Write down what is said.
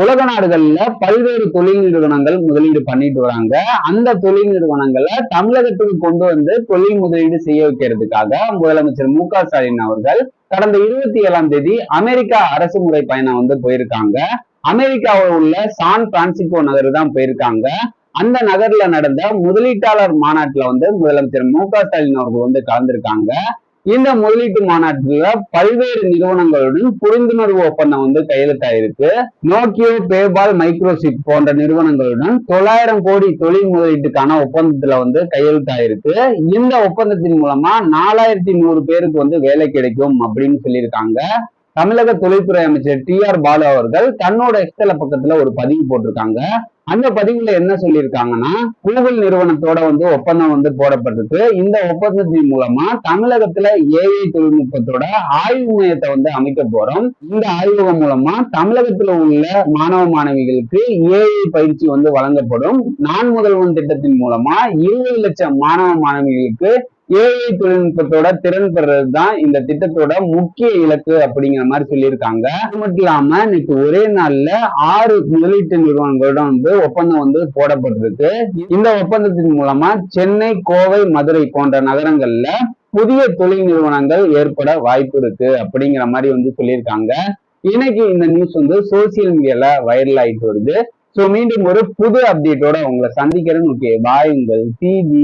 உலக நாடுகள்ல பல்வேறு தொழில் நிறுவனங்கள் முதலீடு பண்ணிட்டு வராங்க. அந்த தொழில் நிறுவனங்களை தமிழகத்துக்கு கொண்டு வந்து தொழில் முதலீடு செய்ய வைக்கிறதுக்காக முதலமைச்சர் மு க ஸ்டாலின் அவர்கள் கடந்த இருபத்தி ஏழாம் தேதி அமெரிக்கா அரசு முறை பயணம் வந்து போயிருக்காங்க. அமெரிக்காவில் உள்ள சான் பிரான்சிஸ்கோ நகர் தான் போயிருக்காங்க. அந்த நகர்ல நடந்த முதலீட்டாளர் மாநாட்டுல வந்து முதலமைச்சர் மு க ஸ்டாலின் அவர்கள் வந்து கலந்திருக்காங்க. இந்த முதலீட்டு மாநாட்டில் பல்வேறு நிறுவனங்களுடன் புரிந்துணர்வு ஒப்பந்தம் வந்து கையெழுத்தாயிருக்கு. நோக்கியோ பேபால் மைக்ரோசிப் போன்ற நிறுவனங்களுடன் தொள்ளாயிரம் கோடி தொழில் முதலீட்டுக்கான ஒப்பந்தத்துல வந்து கையெழுத்தாயிருக்கு. இந்த ஒப்பந்தத்தின் மூலமா நாலாயிரத்தி நூறு பேருக்கு வந்து வேலை கிடைக்கும் அப்படின்னு சொல்லியிருக்காங்க. தமிழக தொழில்துறை அமைச்சர் டி ஆர் பாலு அவர்கள் தன்னோட எக்ஸ்தல பக்கத்துல ஒரு பதிவு போட்டிருக்காங்க. அந்த பதிவுல என்ன சொல்லியிருக்காங்கன்னா கூகுள் நிறுவனத்தோட வந்து ஒப்பந்தம் வந்து போடப்பட்டிருக்கு இந்த ஒப்பந்தத்தின் மூலமா தமிழகத்துல ஏஐ தொழில்நுட்பத்தோட ஆய்வு மையத்தை வந்து அமைக்க போறோம். இந்த ஆய்வகம் மூலமா தமிழகத்துல உள்ள மாணவ மாணவிகளுக்கு ஏஐ பயிற்சி வந்து வழங்கப்படும். நான் முதல்வன் திட்டத்தின் மூலமா இருபது லட்சம் மாணவ மாணவிகளுக்கு ஏஐ தொழில்நுட்பத்தோட திறன் பெறுறது தான் இந்த திட்டத்தோட முக்கிய இலக்கு அப்படிங்கிற மாதிரி சொல்லியிருக்காங்க. அது மட்டும் இல்லாம இன்னைக்கு ஒரே நாள்ல ஆறு முதலீட்டு நிறுவனங்களிடம் வந்து ஒப்பந்தம் வந்து போடப்பட்டிருக்கு. இந்த ஒப்பந்தத்தின் மூலமா சென்னை கோவை மதுரை போன்ற நகரங்கள்ல புதிய தொழில் நிறுவனங்கள் ஏற்பட வாய்ப்பு இருக்கு அப்படிங்கிற மாதிரி வந்து சொல்லியிருக்காங்க. இன்னைக்கு இந்த நியூஸ் வந்து சோசியல் மீடியால வைரல் ஆயிட்டு வருது. ஸோ மீண்டும் ஒரு புது அப்டேட்டோட உங்களை சந்திக்கிறேன்னு ஓகே பாய் உங்கள் டிவி